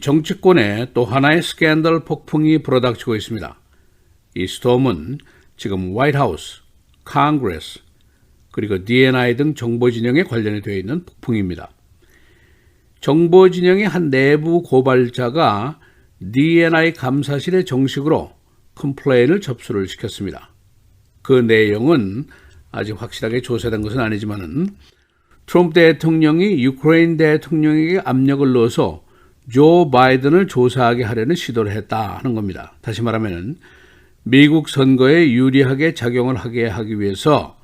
이 정치권에 또 하나의 스캔들 폭풍이 불어닥치고 있습니다. 이 스톰은 지금 화이트하우스, 카нг레스, 그리고 DNI 등 정보 진영에 관련이 되어 있는 폭풍입니다. 정보 진영의 한 내부 고발자가 DNI 감사실에 정식으로 컴플레인을 접수를 시켰습니다. 그 내용은 아직 확실하게 조사된 것은 아니지만은 트럼프 대통령이 유크레인 대통령에게 압력을 넣어서 조 바이든을 조사하게 하려는 시도를 했다 하는 겁니다. 다시 말하면 미국 선거에 유리하게 작용을 하게 하기 위해서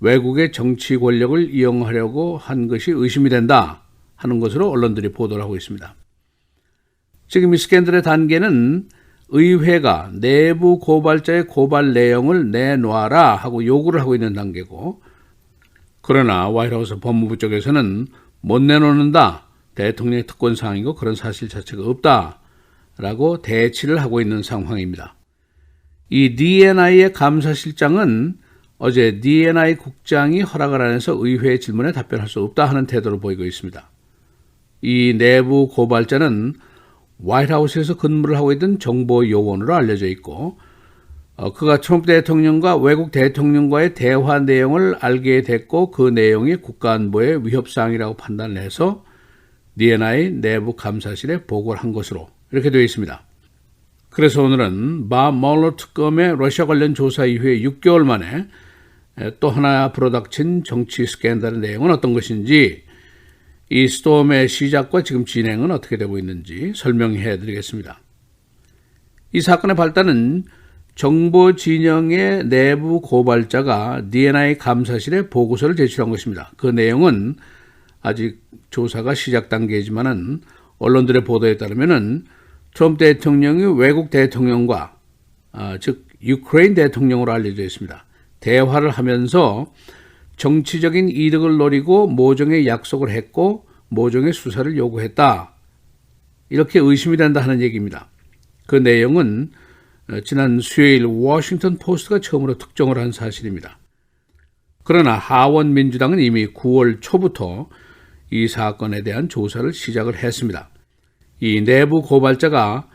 외국의 정치 권력을 이용하려고 한 것이 의심이 된다 하는 것으로 언론들이 보도를 하고 있습니다. 지금 이 스캔들의 단계는 의회가 내부 고발자의 고발 내용을 내놓아라 하고 요구를 하고 있는 단계고 그러나 화이트하우스 법무부 쪽에서는 못 내놓는다. 대통령의 특권 사항이고 그런 사실 자체가 없다라고 대치를 하고 있는 상황입니다. 이 DNI의 감사실장은 어제 DNI 국장이 허락을 안 해서 의회 질문에 답변할 수 없다 하는 태도를 보이고 있습니다. 이 내부 고발자는 화이트하우스에서 근무를 하고 있던 정보 요원으로 알려져 있고 어, 그가 트럼프 대통령과 외국 대통령과의 대화 내용을 알게 됐고 그 내용이 국가 안보의 위협사항이라고 판단을 해서 DNI 내부 감사실에 보고를 한 것으로 이렇게 되어 있습니다. 그래서 오늘은 바 멀러 특검의 러시아 관련 조사 이후에 6개월 만에 또 하나 불어닥친 정치 스캔들의 내용은 어떤 것인지 이 스톰의 시작과 지금 진행은 어떻게 되고 있는지 설명해 드리겠습니다. 이 사건의 발단은 정보 진영의 내부 고발자가 DNI 감사실에 보고서를 제출한 것입니다. 그 내용은 아직 조사가 시작 단계이지만은 언론들의 보도에 따르면은 트럼프 대통령이 외국 대통령과 아, 즉 유크레인 대통령으로 알려져 있습니다. 대화를 하면서 정치적인 이득을 노리고 모종의 약속을 했고 모종의 수사를 요구했다. 이렇게 의심이 된다 하는 얘기입니다. 그 내용은 어, 지난 수요일 워싱턴 포스트가 처음으로 특정을 한 사실입니다. 그러나 하원 민주당은 이미 9월 초부터 이 사건에 대한 조사를 시작을 했습니다. 이 내부 고발자가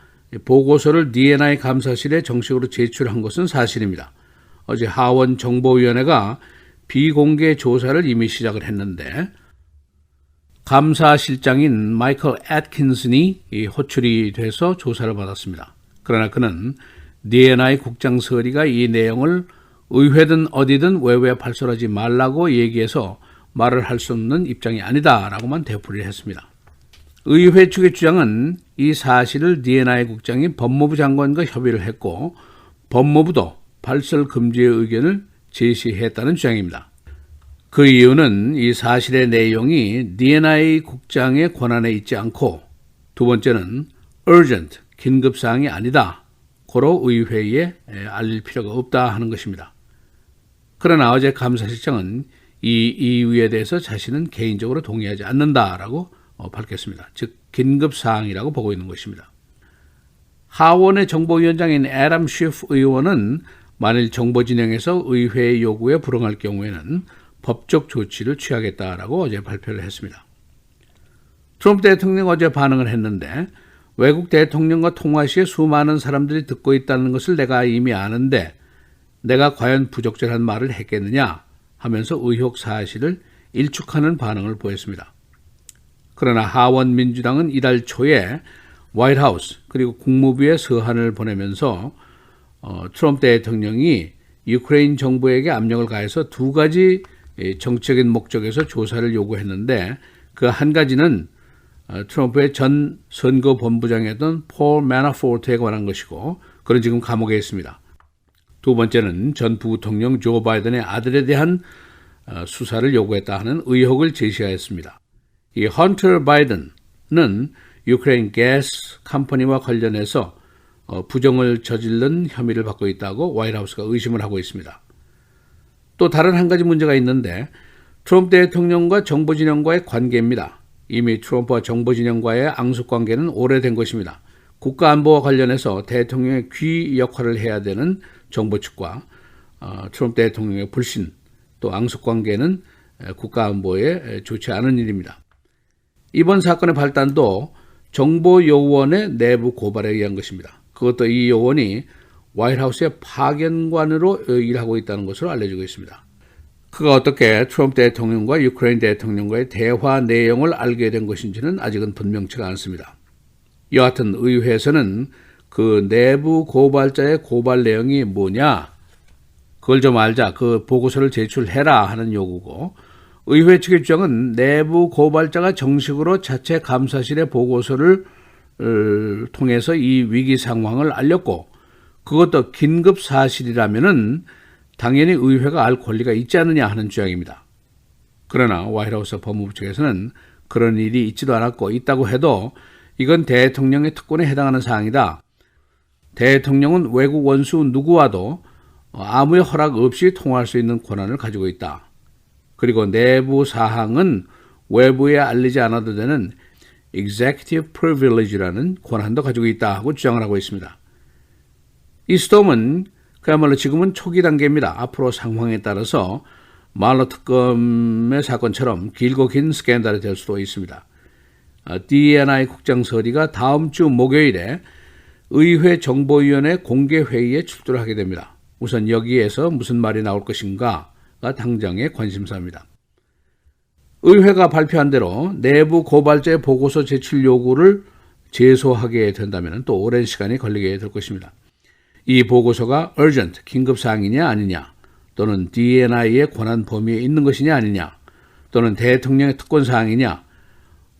보고서를 DNI 감사실에 정식으로 제출한 것은 사실입니다. 어제 하원 정보위원회가 비공개 조사를 이미 시작을 했는데 감사실장인 마이클 애트킨슨이 호출이 돼서 조사를 받았습니다. 그러나 그는 DNI 국장 서리가 이 내용을 의회든 어디든 외부에 발설하지 말라고 얘기해서 말을 할 수 없는 입장이 아니다라고만 되풀이를 했습니다. 의회 측의 주장은 이 사실을 DNI 국장이 법무부 장관과 협의를 했고 법무부도 발설 금지의 의견을 제시했다는 주장입니다. 그 이유는 이 사실의 내용이 DNI 국장의 권한에 있지 않고 두 번째는 urgent, 긴급 사항이 아니다. 고로 의회에 알릴 필요가 없다 하는 것입니다. 그러나 어제 감사실장은 이 이유에 대해서 자신은 개인적으로 동의하지 않는다라고 어, 밝혔습니다. 즉 긴급 사항이라고 보고 있는 것입니다. 하원의 정보위원장인 에람 슈프 의원은 만일 정보 진영에서 의회의 요구에 불응할 경우에는 법적 조치를 취하겠다라고 어제 발표를 했습니다. 트럼프 대통령 어제 반응을 했는데 외국 대통령과 통화 시에 수많은 사람들이 듣고 있다는 것을 내가 이미 아는데 내가 과연 부적절한 말을 했겠느냐 하면서 의혹 사실을 일축하는 반응을 보였습니다. 그러나 하원 민주당은 이달 초에 화이트하우스 그리고 국무부에 서한을 보내면서 어, 트럼프 대통령이 유크레인 정부에게 압력을 가해서 두 가지 정치적인 목적에서 조사를 요구했는데 그 한 가지는 어, 트럼프의 전 선거 본부장이었던 폴 매나포트에 관한 것이고 그는 지금 감옥에 있습니다. 두 번째는 전 부통령 조 바이든의 아들에 대한 어, 수사를 요구했다 하는 의혹을 제시하였습니다. 이 헌터 바이든 유크레인 가스 컴퍼니와 관련해서 어, 부정을 저지른 혐의를 받고 있다고 와이트하우스가 의심을 하고 있습니다. 또 다른 한 가지 문제가 있는데 트럼프 대통령과 정보 진영과의 관계입니다. 이미 트럼프와 정보 진영과의 앙숙 관계는 오래된 것입니다. 국가 안보와 관련해서 대통령의 귀 역할을 해야 되는 정보 측과 어, 트럼프 대통령의 불신 또 앙숙 관계는 에, 국가 안보에 에, 좋지 않은 일입니다. 이번 사건의 발단도 정보 요원의 내부 고발에 의한 것입니다. 그것도 이 요원이 와이트하우스의 파견관으로 어, 일하고 있다는 것으로 알려지고 있습니다. 그가 어떻게 트럼프 대통령과 유크레인 대통령과의 대화 내용을 알게 된 것인지는 아직은 분명치가 않습니다. 여하튼 의회에서는 그 내부 고발자의 고발 내용이 뭐냐, 그걸 좀 알자, 그 보고서를 제출해라 하는 요구고, 의회 측의 주장은 내부 고발자가 정식으로 자체 감사실의 보고서를 어, 통해서 이 위기 상황을 알렸고, 그것도 긴급 사실이라면은 당연히 의회가 알 권리가 있지 않느냐 하는 주장입니다. 그러나 와이트하우스 법무부 측에서는 그런 일이 있지도 않았고 있다고 해도 이건 대통령의 특권에 해당하는 사항이다. 대통령은 외국 원수 누구와도 아무의 허락 없이 통화할 수 있는 권한을 가지고 있다. 그리고 내부 사항은 외부에 알리지 않아도 되는 executive privilege라는 권한도 가지고 있다 하고 주장을 하고 있습니다. 이 스톰은 그야말로 지금은 초기 단계입니다. 앞으로 상황에 따라서 말로 특검의 사건처럼 길고 긴 스캔들이 될 수도 있습니다. 아, DNI 국장서리가 다음 주 목요일에 의회 정보위원회 공개회의에 출두를 하게 됩니다. 우선 여기에서 무슨 말이 나올 것인가가 당장의 관심사입니다. 의회가 발표한 대로 내부 고발자의 보고서 제출 요구를 제소하게 된다면 또 오랜 시간이 걸리게 될 것입니다. 이 보고서가 urgent, 긴급 사항이냐 아니냐, 또는 DNI의 권한 범위에 있는 것이냐 아니냐, 또는 대통령의 특권 사항이냐,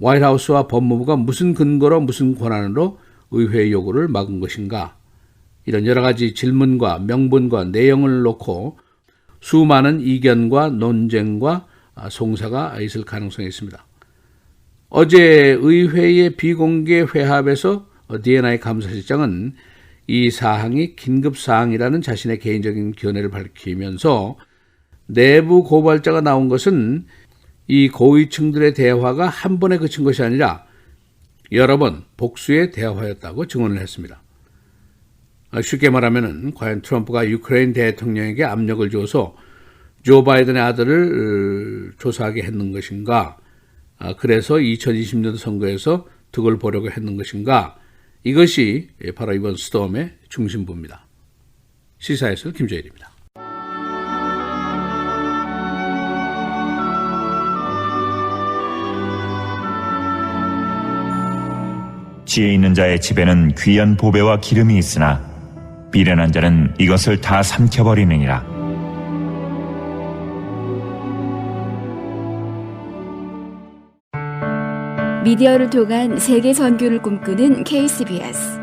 화이트하우스와 법무부가 무슨 근거로 무슨 권한으로 의회 요구를 막은 것인가, 이런 여러 가지 질문과 명분과 내용을 놓고 수많은 이견과 논쟁과 송사가 있을 가능성이 있습니다. 어제 의회의 비공개 회합에서 DNI 감사실장은 이 사항이 긴급 사항이라는 자신의 개인적인 견해를 밝히면서 내부 고발자가 나온 것은 이 고위층들의 대화가 한 번에 그친 것이 아니라 여러 번 복수의 대화였다고 증언을 했습니다. 쉽게 말하면 과연 트럼프가 유크레인 대통령에게 압력을 줘서 조 바이든의 아들을 조사하게 했는 것인가? 그래서 2020년 선거에서 득을 보려고 했는 것인가? 이것이 바로 이번 스톰의 중심부입니다. 시사에서 김재일입니다. 지혜 있는 자의 집에는 귀한 보배와 기름이 있으나 미련한 자는 이것을 다 삼켜버리느니라. 미디어를 통한 세계 선교를 꿈꾸는 KCBS.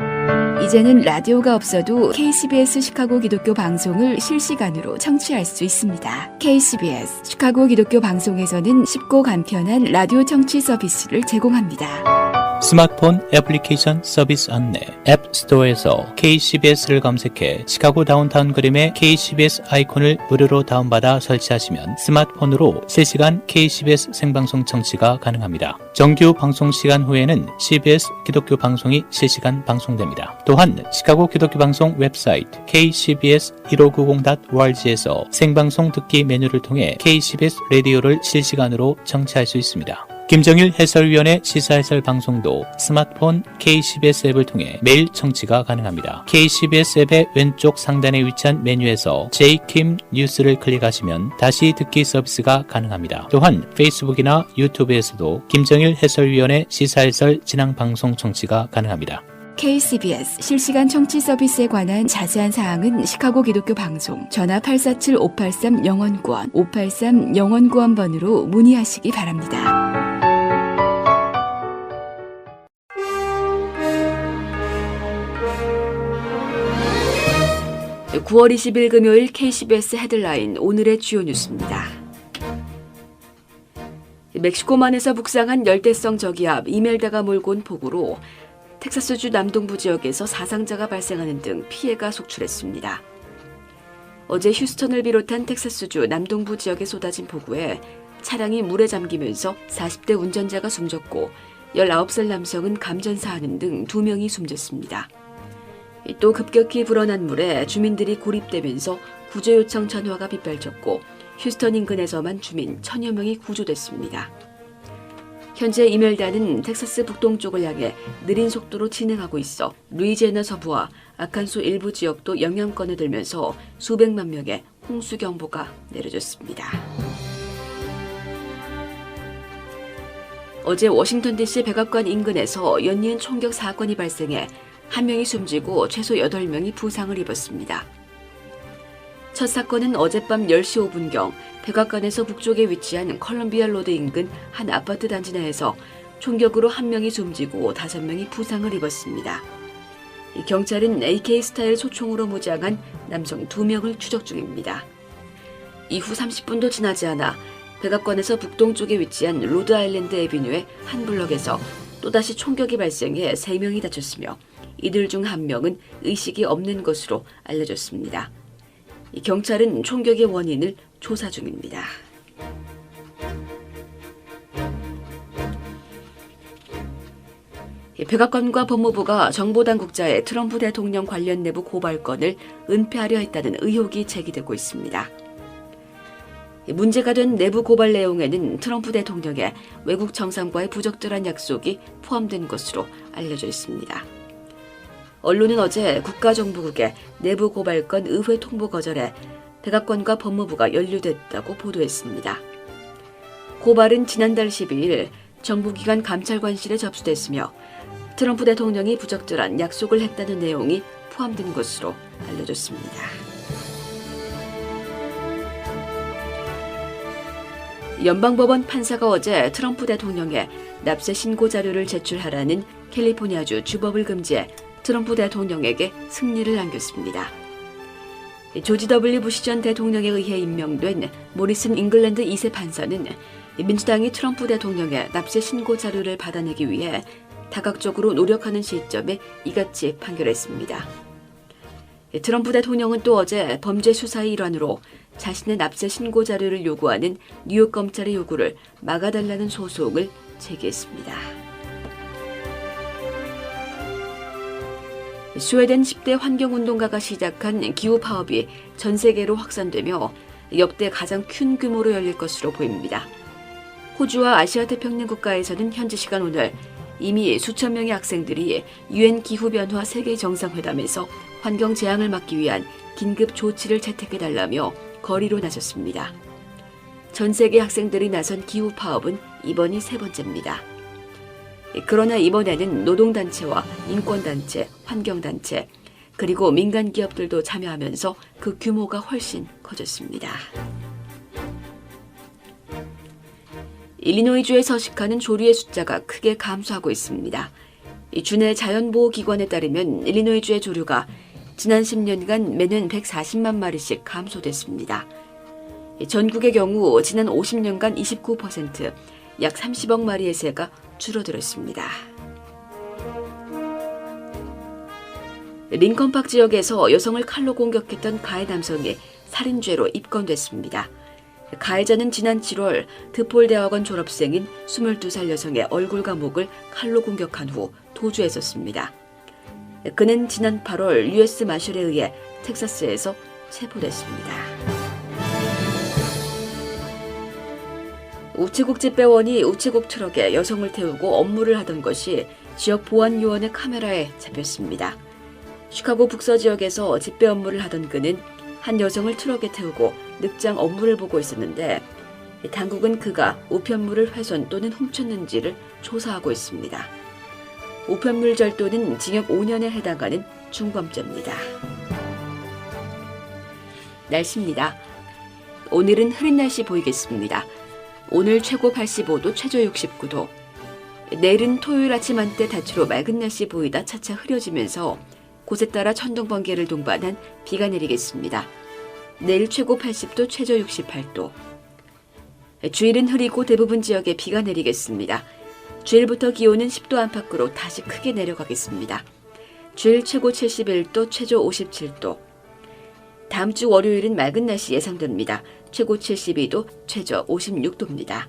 이제는 라디오가 없어도 KCBS 시카고 기독교 방송을 실시간으로 청취할 수 있습니다. KCBS 시카고 기독교 방송에서는 쉽고 간편한 라디오 청취 서비스를 제공합니다. 스마트폰 애플리케이션 서비스 안내 앱 스토어에서 KCBS를 검색해 시카고 다운타운 그림의 KCBS 아이콘을 무료로 다운받아 설치하시면 스마트폰으로 실시간 KCBS 생방송 청취가 가능합니다. 정규 방송 시간 후에는 CBS 기독교 방송이 실시간 방송됩니다. 또한 시카고 기독교 방송 웹사이트 KCBS 1590.org에서 생방송 듣기 메뉴를 통해 KCBS 라디오를 실시간으로 청취할 수 있습니다. 김정일 해설위원의 시사해설 방송도 스마트폰 KCBS 앱을 통해 매일 청취가 가능합니다. KCBS 앱의 왼쪽 상단에 위치한 메뉴에서 JKIM 뉴스를 클릭하시면 다시 듣기 서비스가 가능합니다. 또한 페이스북이나 유튜브에서도 김정일 해설위원의 시사해설 진행 방송 청취가 가능합니다. KCBS 실시간 청취 서비스에 관한 자세한 사항은 시카고 기독교 방송 전화 847-583-영원구원 583-영원구원번으로 문의하시기 바랍니다. (9월 20일) 금요일 KCBS 헤드라인 오늘의 주요 뉴스입니다. 멕시코만에서 북상한 열대성 저기압 이멜다가 몰고 온 폭우로 텍사스주 남동부 지역에서 사상자가 발생하는 등 피해가 속출했습니다. 어제 휴스턴을 비롯한 텍사스주 남동부 지역에 쏟아진 폭우에 차량이 물에 잠기면서 40대 운전자가 숨졌고 19살 남성은 감전사하는 등 2명이 숨졌습니다. 또 급격히 불어난 물에 주민들이 고립되면서 구조 요청 전화가 빗발쳤고 휴스턴 인근에서만 주민 천여 명이 구조됐습니다. 현재 이멜다는 텍사스 북동쪽을 향해 느린 속도로 진행하고 있어 루이지애나 서부와 아칸소 일부 지역도 영향권에 들면서 수백만 명의 홍수 경보가 내려졌습니다. 어제 워싱턴 DC 백악관 인근에서 연이은 총격 사건이 발생해 한 명이 숨지고 최소 8명이 부상을 입었습니다. 첫 사건은 어젯밤 10시 5분경 백악관에서 북쪽에 위치한 컬럼비아 로드 인근 한 아파트 단지 내에서 총격으로 한 명이 숨지고 다섯 명이 부상을 입었습니다. 이 경찰은 AK 스타일 소총으로 무장한 남성 두 명을 추적 중입니다. 이후 30분도 지나지 않아 백악관에서 북동쪽에 위치한 로드 아일랜드 에비뉴의 한 블럭에서 또다시 총격이 발생해 세 명이 다쳤으며 이들 중 한 명은 의식이 없는 것으로 알려졌습니다. 이 경찰은 총격의 원인을 조사 중입니다. 이 백악관과 법무부가 정보당국자의 트럼프 대통령 관련 내부 고발건을 은폐하려 했다는 의혹이 제기되고 있습니다. 이 문제가 된 내부 고발 내용에는 트럼프 대통령의 외국 정상과의 부적절한 약속이 포함된 것으로 알려져 있습니다. 언론은 어제 국가정보국의 내부 고발건 의회 통보 거절에 백악관과 법무부가 연루됐다고 보도했습니다. 고발은 지난달 12일 정부기관 감찰관실에 접수됐으며 트럼프 대통령이 부적절한 약속을 했다는 내용이 포함된 것으로 알려졌습니다. 연방법원 판사가 어제 트럼프 대통령의 납세 신고 자료를 제출하라는 캘리포니아주 주법을 금지해 트럼프 대통령에게 승리를 안겼습니다. 조지 W 부시 전 대통령에 의해 임명된 모리슨 잉글랜드 2세 판사는 민주당이 트럼프 대통령의 납세 신고 자료를 받아내기 위해 다각적으로 노력하는 시점에 이같이 판결했습니다. 트럼프 대통령은 또 어제 범죄 수사의 일환으로 자신의 납세 신고 자료를 요구하는 뉴욕 검찰의 요구를 막아달라는 소송을 제기했습니다. 스웨덴 10대 환경운동가가 시작한 기후 파업이 전 세계로 확산되며 역대 가장 큰 규모로 열릴 것으로 보입니다. 호주와 아시아 태평양 국가에서는 현지 시간 오늘 이미 수천 명의 학생들이 유엔 기후변화 세계 정상회담에서 환경 재앙을 막기 위한 긴급 조치를 채택해달라며 거리로 나섰습니다. 전 세계 학생들이 나선 기후 파업은 이번이 세 번째입니다. 그러나 이번에는 노동단체와 인권단체, 환경단체, 그리고 민간 기업들도 참여하면서 그 규모가 훨씬 커졌습니다. 일리노이주에 서식하는 조류의 숫자가 크게 감소하고 있습니다. 이 주내 자연보호기관에 따르면 일리노이주의 조류가 지난 10년간 매년 140만 마리씩 감소됐습니다. 이 전국의 경우 지난 50년간 29%, 약 30억 마리의 새가 줄어들었습니다. 링컨팍 지역에서 여성을 칼로 공격했던 가해 남성이 살인죄로 입건됐습니다. 가해자는 지난 7월 드폴 대학원 졸업생인 22살 여성의 얼굴과 목을 칼로 공격한 후 도주했었습니다. 그는 지난 8월 US 마셜에 의해 텍사스에서 체포됐습니다. 우체국 집배원이 우체국 트럭에 여성을 태우고 업무를 하던 것이 지역 보안 요원의 카메라에 잡혔습니다. 시카고 북서 지역에서 집배 업무를 하던 그는 한 여성을 트럭에 태우고 늑장 업무를 보고 있었는데 당국은 그가 우편물을 훼손 또는 훔쳤는지를 조사하고 있습니다. 우편물 절도는 징역 5년에 해당하는 중범죄입니다. 날씨입니다. 오늘은 흐린 날씨 보이겠습니다. 오늘 최고 85도, 최저 69도. 내일은 토요일 아침 한때 다추로 맑은 날씨 보이다 차차 흐려지면서 곳에 따라 천둥 번개를 동반한 비가 내리겠습니다. 내일 최고 80도, 최저 68도. 주일은 흐리고 대부분 지역에 비가 내리겠습니다. 주일부터 기온은 10도 안팎으로 다시 크게 내려가겠습니다. 주일 최고 71도, 최저 57도. 다음 주 월요일은 맑은 날씨 예상됩니다. 최고 72도, 최저 56도입니다.